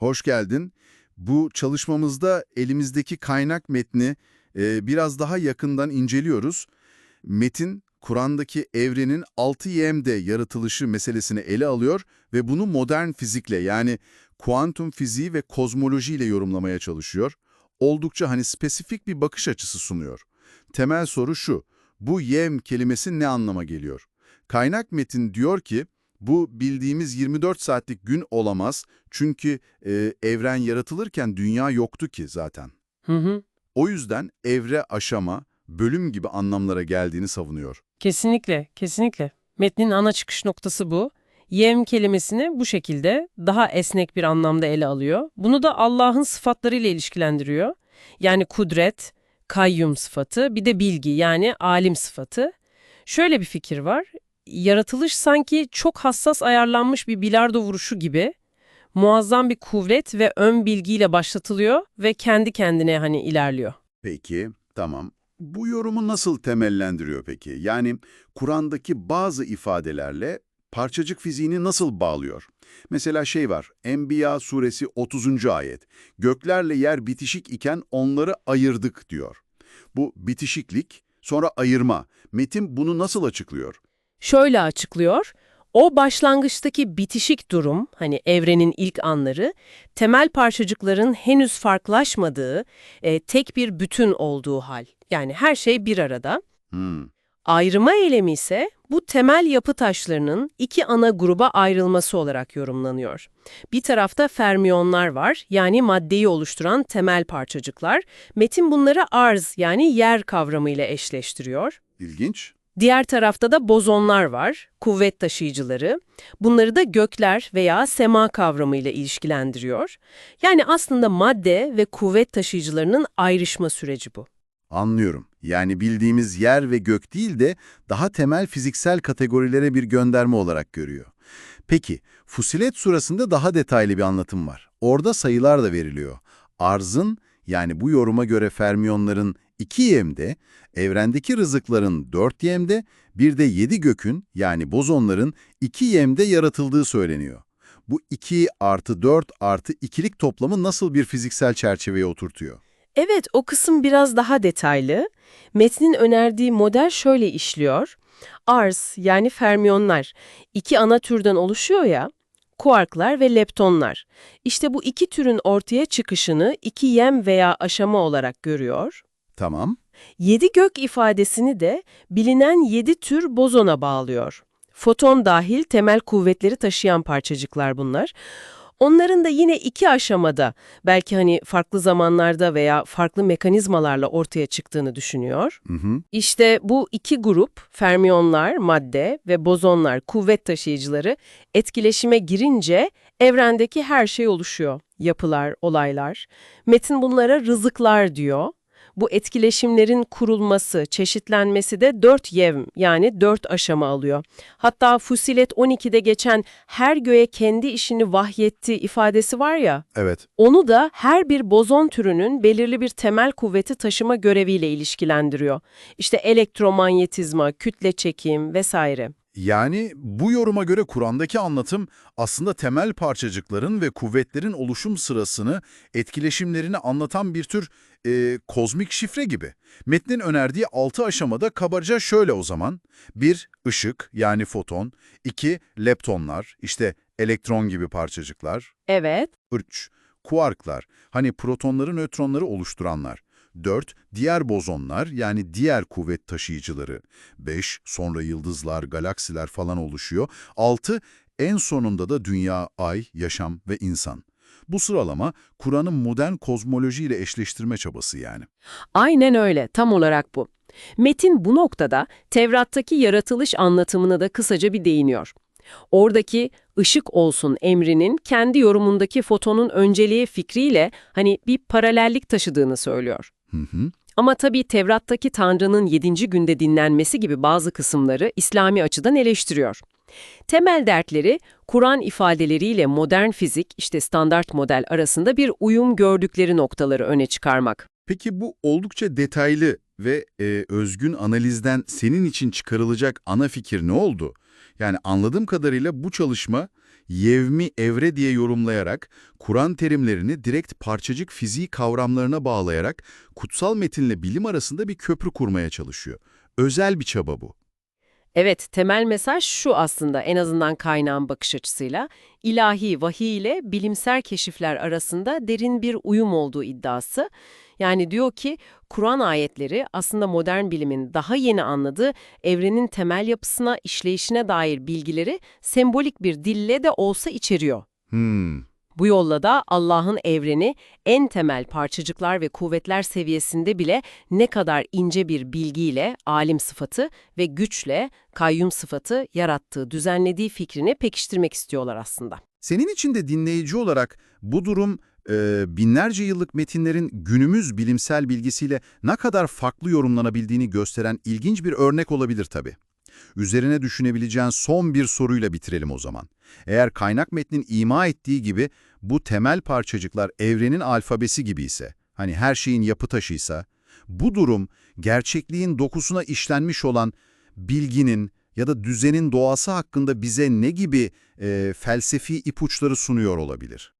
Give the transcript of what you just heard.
Hoş geldin. Bu çalışmamızda elimizdeki kaynak metni e, biraz daha yakından inceliyoruz. Metin, Kur'an'daki evrenin 6Y'de yaratılışı meselesini ele alıyor ve bunu modern fizikle yani kuantum fiziği ve kozmolojiyle yorumlamaya çalışıyor. Oldukça hani spesifik bir bakış açısı sunuyor. Temel soru şu, bu yem kelimesi ne anlama geliyor? Kaynak metin diyor ki, bu bildiğimiz 24 saatlik gün olamaz çünkü e, evren yaratılırken dünya yoktu ki zaten. Hı hı. O yüzden evre, aşama, bölüm gibi anlamlara geldiğini savunuyor. Kesinlikle, kesinlikle. Metnin ana çıkış noktası bu. Yem kelimesini bu şekilde daha esnek bir anlamda ele alıyor. Bunu da Allah'ın sıfatlarıyla ilişkilendiriyor. Yani kudret, kayyum sıfatı, bir de bilgi yani alim sıfatı. Şöyle bir fikir var. Yaratılış sanki çok hassas ayarlanmış bir bilardo vuruşu gibi muazzam bir kuvvet ve ön bilgiyle başlatılıyor ve kendi kendine hani ilerliyor. Peki, tamam. Bu yorumu nasıl temellendiriyor peki? Yani Kur'an'daki bazı ifadelerle parçacık fiziğini nasıl bağlıyor? Mesela şey var, Enbiya suresi 30. ayet. Göklerle yer bitişik iken onları ayırdık diyor. Bu bitişiklik, sonra ayırma. Metin bunu nasıl açıklıyor? Şöyle açıklıyor. O başlangıçtaki bitişik durum, hani evrenin ilk anları, temel parçacıkların henüz farklılaşmadığı, e, tek bir bütün olduğu hal. Yani her şey bir arada. Hmm, Ayrıma eylemi ise bu temel yapı taşlarının iki ana gruba ayrılması olarak yorumlanıyor. Bir tarafta fermiyonlar var, yani maddeyi oluşturan temel parçacıklar. Metin bunları arz, yani yer kavramıyla eşleştiriyor. ilginç. Diğer tarafta da bozonlar var, kuvvet taşıyıcıları. Bunları da gökler veya sema kavramıyla ilişkilendiriyor. Yani aslında madde ve kuvvet taşıyıcılarının ayrışma süreci bu. Anlıyorum. Yani bildiğimiz yer ve gök değil de daha temel fiziksel kategorilere bir gönderme olarak görüyor. Peki, Fusilet surasında daha detaylı bir anlatım var. Orada sayılar da veriliyor. Arzın, yani bu yoruma göre fermiyonların 2 yemde, evrendeki rızıkların 4 yemde, bir de 7 gökün, yani bozonların 2 yemde yaratıldığı söyleniyor. Bu 2 artı 4 artı 2'lik toplamı nasıl bir fiziksel çerçeveye oturtuyor? Evet, o kısım biraz daha detaylı. Metnin önerdiği model şöyle işliyor. Arz, yani fermiyonlar, iki ana türden oluşuyor ya, kuarklar ve leptonlar. İşte bu iki türün ortaya çıkışını iki yem veya aşama olarak görüyor. Tamam. Yedi gök ifadesini de bilinen yedi tür bozona bağlıyor. Foton dahil temel kuvvetleri taşıyan parçacıklar bunlar. Onların da yine iki aşamada, belki hani farklı zamanlarda veya farklı mekanizmalarla ortaya çıktığını düşünüyor. Hı hı. İşte bu iki grup, fermiyonlar, madde ve bozonlar, kuvvet taşıyıcıları etkileşime girince evrendeki her şey oluşuyor. Yapılar, olaylar. Metin bunlara rızıklar diyor. Bu etkileşimlerin kurulması, çeşitlenmesi de dört yevm yani dört aşama alıyor. Hatta Fusilet 12'de geçen her göğe kendi işini vahyetti ifadesi var ya, Evet. onu da her bir bozon türünün belirli bir temel kuvveti taşıma göreviyle ilişkilendiriyor. İşte elektromanyetizma, kütle çekim vesaire. Yani bu yoruma göre Kur'an'daki anlatım aslında temel parçacıkların ve kuvvetlerin oluşum sırasını, etkileşimlerini anlatan bir tür e, kozmik şifre gibi. Metnin önerdiği altı aşamada kabaca şöyle o zaman. 1. ışık yani foton. 2. Leptonlar işte elektron gibi parçacıklar. Evet, 3. Kuarklar hani protonları nötronları oluşturanlar. 4. Diğer bozonlar yani diğer kuvvet taşıyıcıları. 5. Sonra yıldızlar, galaksiler falan oluşuyor. 6. En sonunda da dünya, ay, yaşam ve insan. Bu sıralama Kur'an'ın modern kozmolojiyle eşleştirme çabası yani. aynen öyle, tam olarak bu. Metin bu noktada Tevrat'taki yaratılış anlatımına da kısaca bir değiniyor. Oradaki ışık olsun emrinin kendi yorumundaki fotonun önceliği fikriyle hani bir paralellik taşıdığını söylüyor. Hı hı. Ama tabii Tevrat'taki Tanrı'nın yedinci günde dinlenmesi gibi bazı kısımları İslami açıdan eleştiriyor. Temel dertleri Kur'an ifadeleriyle modern fizik, işte standart model arasında bir uyum gördükleri noktaları öne çıkarmak. Peki bu oldukça detaylı ve e, özgün analizden senin için çıkarılacak ana fikir ne oldu? Yani anladığım kadarıyla bu çalışma yevmi evre diye yorumlayarak, Kur'an terimlerini direkt parçacık fiziği kavramlarına bağlayarak kutsal metinle bilim arasında bir köprü kurmaya çalışıyor. Özel bir çaba bu. Evet, temel mesaj şu aslında en azından kaynağın bakış açısıyla. ilahi vahiy ile bilimsel keşifler arasında derin bir uyum olduğu iddiası. Yani diyor ki Kur'an ayetleri aslında modern bilimin daha yeni anladığı evrenin temel yapısına, işleyişine dair bilgileri sembolik bir dille de olsa içeriyor. Hmm, Bu yolla da Allah'ın evreni en temel parçacıklar ve kuvvetler seviyesinde bile ne kadar ince bir bilgiyle, alim sıfatı ve güçle, kayyum sıfatı yarattığı, düzenlediği fikrini pekiştirmek istiyorlar aslında. Senin için de dinleyici olarak bu durum e, binlerce yıllık metinlerin günümüz bilimsel bilgisiyle ne kadar farklı yorumlanabildiğini gösteren ilginç bir örnek olabilir tabii. Üzerine düşünebileceğin son bir soruyla bitirelim o zaman. Eğer kaynak metnin ima ettiği gibi bu temel parçacıklar evrenin alfabesi gibi ise, hani her şeyin yapı taşıysa, bu durum gerçekliğin dokusuna işlenmiş olan bilginin ya da düzenin doğası hakkında bize ne gibi e, felsefi ipuçları sunuyor olabilir?